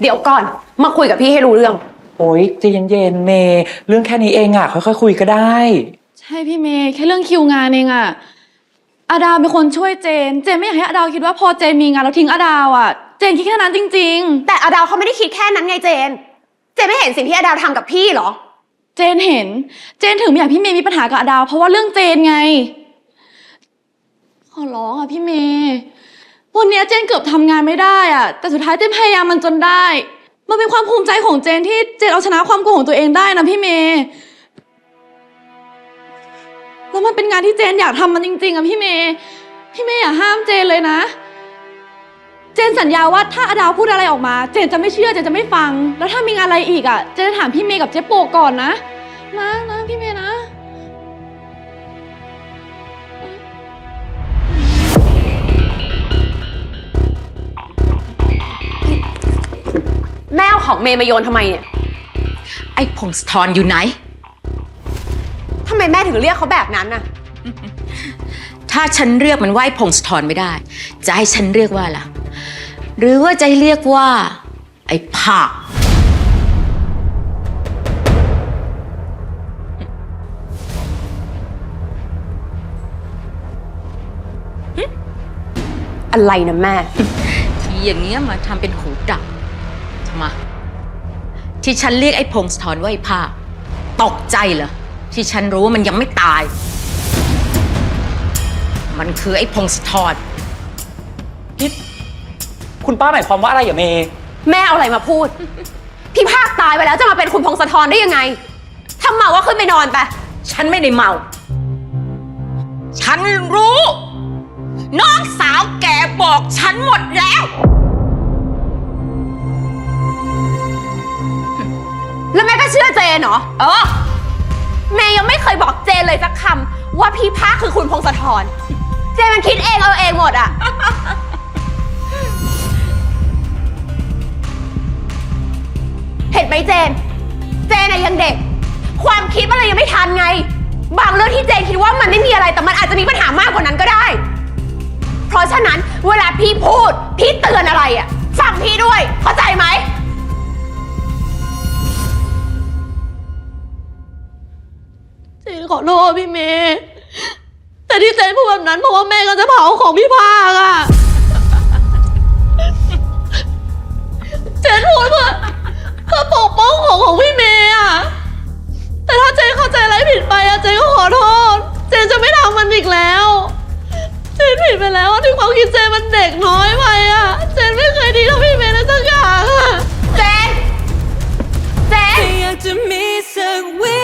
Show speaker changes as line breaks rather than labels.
เดี๋ยวก่อน มาคุยกับพี่ให้รู้เรื่อง
โอ๊ยใจเย็นๆเมย์เรื่องแค่นี้เองอะค่อยๆคุยก็ได้
ใช่พี่เมย์แค่เรื่องคิวงานเองอะอาดาวเป็นคนช่วยเจน เจนไม่อยากให้อาดาวคิดว่าพอเจนมีงานแล้วทิ้งอาดาวอะเจนคิดแค่นั้นจริง
แต่อดาวเขาไม่ได้คิดแค่นั้นไงเจน เจนไม่เห็นสิ่งที่อดาวทำกับพี่เหรอ
ๆ เจนเห็น เจนถึงไม่อยากพี่เมย์มีปัญหากับอาดาว เพราะว่าเรื่องเจนไง ขอร้องอะพี่เมย์ วันเนี้ยเจนเกือบทำงานไม่ได้อะแต่สุดท้ายเจนพยายามมันจนได้ มันเป็นความภูมิใจของเจนที่เจนเอาชนะความกลัวของตัวเองได้นะพี่เมย์แล้วมันเป็นงานที่เจนอยากทำมันจริงๆอะพี่เมย์พี่เมย์อย่าห้ามเจนเลยนะ เจนสัญญาว่าถ้าอาดาวพูดอะไรออกมา เจนจะไม่เชื่อเจนจะไม่ฟัง แล้วถ้ามีอะไรอีกอะเจนจะถามพี่เมย์กับเจ๊โปก่อนนะนะนะพี่เมย์นะ
เอาของเมย์มาโยนทำไมเนี่ย
ไอ้พงศธรอยู่ไหน
ทำไมแม่ถึงเรียกเขาแบบนั้นน่ะ
ถ้าฉันเรียกมันว่าไอ้พงศธรไม่ได้ จะให้ฉันเรียกว่าล่ะ หรือว่าจะให้เรียกว่า ไอ้ภาค
อะไรนะแม่
ทีอย่างเงี้ยมาทำเป็นหูดับทำไม ที่ฉันเรียกไอ้พงศธรว่าไอ้ภาคตกใจเหรอที่ฉันรู้ว่ามันยังไม่ตาย มันคือไอ้พงศธร
นี่คุณป้าหมายความว่าอะไรอะเมย์
แม่เอาอะไรมาพูด พี่ภาคตายไปแล้วจะมาเป็นคุณพงศธรได้ยังไงถ้าเมาก็ขึ้นไปนอนไป
ฉันไม่ได้เมา ฉันรู้ น้องสาวแกบอกฉันหมดแล้ว
แล้วแม่ก็เชื่อเจนเหรอ
เออ
แม่ยังไม่เคยบอกเจนเลยสักคำว่าพี่ภาคคือคุณพงศธร เจนมันคิดเองเอาเองหมดอะ เห็นไหมเจน เจนอะยังเด็ก ความคิดมันเลยยังไม่ทันไง บางเรื่องที่เจนคิดว่ามันไม่มีอะไรแต่มันอาจจะมีปัญหามากกว่านั้นก็ได้ เพราะฉะนั้นเวลาพี่พูด พี่เตือนอะไรอะฟังพี่ด้วย เข้าใจไหม
ขอโทษพี่เมย์แต่ที่เจนพูดแบบนั้นเพราะว่าแม่ก็จะเผาของพี่ภาคอะเจนพูดเพื่อเพื่อปกป้องของของพี่เมย์อะแต่ถ้าเจนเข้าใจอะไรผิดไปอะเจนก็ขอโทษ เจนจะไม่ทำมันอีกแล้ว เจนผิดไปแล้วอะที่ความคิดเจนมันเด็กน้อยไปอะเจนไม่เคยดีเท่าพี่เมย์เลยสักอย่างอะ
เจนเจน
อยากจะมีสักวิ